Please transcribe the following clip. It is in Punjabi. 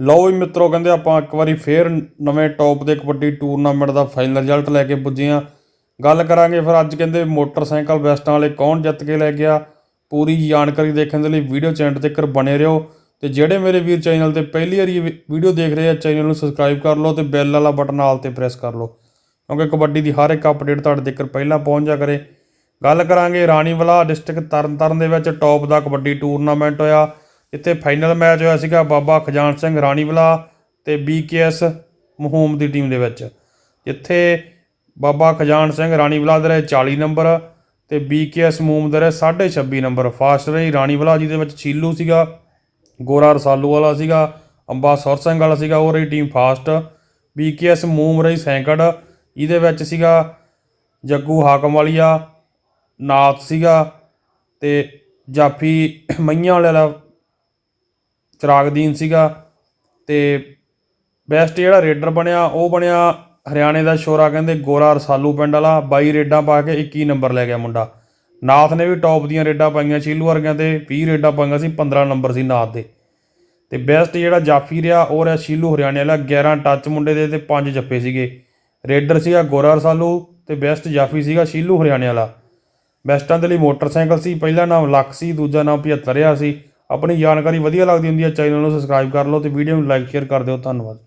ਲਓ ਵੀ ਮਿੱਤਰੋ, ਕਹਿੰਦੇ ਆਪਾਂ ਇੱਕ ਵਾਰੀ ਫੇਰ ਨਵੇਂ ਟੌਪ ਦੇ ਕਬੱਡੀ ਟੂਰਨਾਮੈਂਟ ਦਾ ਫਾਈਨਲ ਰਿਜ਼ਲਟ ਲੈ ਕੇ ਪੁੱਜੇ ਆ ਗੱਲ ਕਰਾਂਗੇ ਫਿਰ ਅੱਜ ਕਹਿੰਦੇ ਮੋਟਰਸਾਈਕਲ ਵੈਸਟਾਂ ਵਾਲੇ ਕੌਣ ਜਿੱਤ ਕੇ ਲੈ ਗਿਆ। ਪੂਰੀ ਜਾਣਕਾਰੀ ਦੇਖਣ ਦੇ ਲਈ ਵੀਡੀਓ ਚੈਨਲ ਤੇ ਕਰ ਬਣੇ ਰਹੋ। ਤੇ ਜਿਹੜੇ ਮੇਰੇ ਵੀਰ ਚੈਨਲ ਤੇ ਪਹਿਲੀ ਵਾਰੀ ਵੀਡੀਓ ਦੇਖ ਰਹੇ ਆ ਚੈਨਲ ਨੂੰ ਸਬਸਕ੍ਰਾਈਬ ਕਰ ਲਓ ਤੇ ਬੈਲ ਵਾਲਾ ਬਟਨ ਨਾਲ ਤੇ ਪ੍ਰੈਸ ਕਰ ਲਓ। ਕਿਉਂਕਿ ਕਬੱਡੀ ਦੀ ਹਰ ਇੱਕ ਅਪਡੇਟ ਤੁਹਾਡੇ ਤੱਕ ਪਹਿਲਾਂ ਪਹੁੰਚ ਜਾ ਕਰੇ। ਗੱਲ ਕਰਾਂਗੇ ਰਾਣੀਵਾਲਾ ਡਿਸਟ੍ਰਿਕਟ ਤਰਨਤਾਰਨ ਦੇ ਵਿੱਚ ਟੌਪ ਦਾ ਕਬੱਡੀ ਟੂਰਨਾਮੈਂਟ ਹੋਇਆ। ਇੱਥੇ ਫਾਈਨਲ ਮੈਚ ਹੋਇਆ ਸੀਗਾ ਬਾਬਾ ਖਜਾਨ ਸਿੰਘ ਰਾਣੀਵਾਲਾ ਤੇ ਬੀਕੇਐਸ ਮਹੂਮ ਦੀ ਟੀਮ ਦੇ ਵਿੱਚ। ਜਿੱਥੇ ਬਾਬਾ ਖਜਾਨ ਸਿੰਘ ਰਾਣੀਵਾਲਾ ਦੇ ਰਹੇ 40 ਨੰਬਰ ਤੇ ਬੀਕੇਐਸ ਮਹੂਮ ਦੇ ਰਹੇ 26 ਨੰਬਰ ਫਾਸਟ ਰਹੀ, ਰਾਣੀਵਾਲਾ ਜਿਹਦੇ ਵਿੱਚ ਛੀਲੂ ਸੀਗਾ, ਗੋਰਾ ਰਸਾਲੂ ਵਾਲਾ ਸੀਗਾ ਅੰਬਾ ਸੁਰ ਸਿੰਘ ਵਾਲਾ ਸੀਗਾ, ਉਹ ਰਹੀ ਟੀਮ ਫਾਸਟ ਬੀਕੇਐਸ ਮੂਮ ਰਹੀ ਸੈਂਕੜ, ਇਹਦੇ ਵਿੱਚ ਸੀਗਾ ਜੱਗੂ ਹਾਕਮ ਵਾਲੀਆ ਨਾਥ ਸੀਗਾ ਤੇ ਜਾਫੀ ਮਈਆਂ ਵਾਲੇ ਵਾਲਾ ਚਿਰਾਗਦੀਨ ਸੀਗਾ ਤੇ ਬੈਸਟ ਜਿਹੜਾ ਰੇਡਰ ਬਣਿਆ, ਉਹ ਬਣਿਆ ਹਰਿਆਣੇ ਦਾ ਸ਼ੋਰਾ, ਕਹਿੰਦੇ ਗੋਰਾ ਰਸਾਲੂ ਪਿੰਡ ਵਾਲਾ 22 ਰੇਡਾਂ ਪਾ ਕੇ 21 ਨੰਬਰ ਲੈ ਗਿਆ ਮੁੰਡਾ। ਨਾਥ ਨੇ ਵੀ ਟੌਪ ਦੀਆਂ ਰੇਡਾਂ ਪਾਈਆਂ ਛੀਲੂ ਵਰਗਿਆਂ ਤੇ 20 ਰੇਡਾਂ ਪਾਈਆਂ ਸੀ 15 ਨੰਬਰ ਸੀ ਨਾਥ ਦੇ। ਤੇ ਬੈਸਟ ਜਿਹੜਾ ਜਾਫੀ ਰਿਹਾ, ਉਹ ਰਿਹਾ ਸ਼ੀਲੂ ਹਰਿਆਣੇ ਵਾਲਾ 11 ਟੱਚ ਮੁੰਡੇ ਦੇ ਤੇ 5 ਜੱਫੇ ਸੀਗੇ। ਰੇਡਰ ਸੀਗਾ ਗੋਰਾ ਰਸਾਲੂ ਤੇ ਬੈਸਟ ਜਾਫੀ ਸੀਗਾ ਸ਼ੀਲੂ ਹਰਿਆਣੇ ਵਾਲਾ। ਬੈਸਟਾਂ ਦੇ ਲਈ ਮੋਟਰਸਾਈਕਲ ਸੀ, ਪਹਿਲਾ ਨਾਮ ਲੱਖ ਸੀ, ਦੂਜਾ ਨਾਮ 75 ਰਿਹਾ ਸੀ। ਆਪਣੀ ਜਾਣਕਾਰੀ ਵਧੀਆ ਲੱਗਦੀ ਹੁੰਦੀ ਹੈ ਚੈਨਲ ਨੂੰ ਸਬਸਕ੍ਰਾਈਬ ਕਰ ਲਓ ਤੇ ਵੀਡੀਓ ਨੂੰ ਲਾਈਕ ਸ਼ੇਅਰ ਕਰ ਦਿਓ। ਧੰਨਵਾਦ।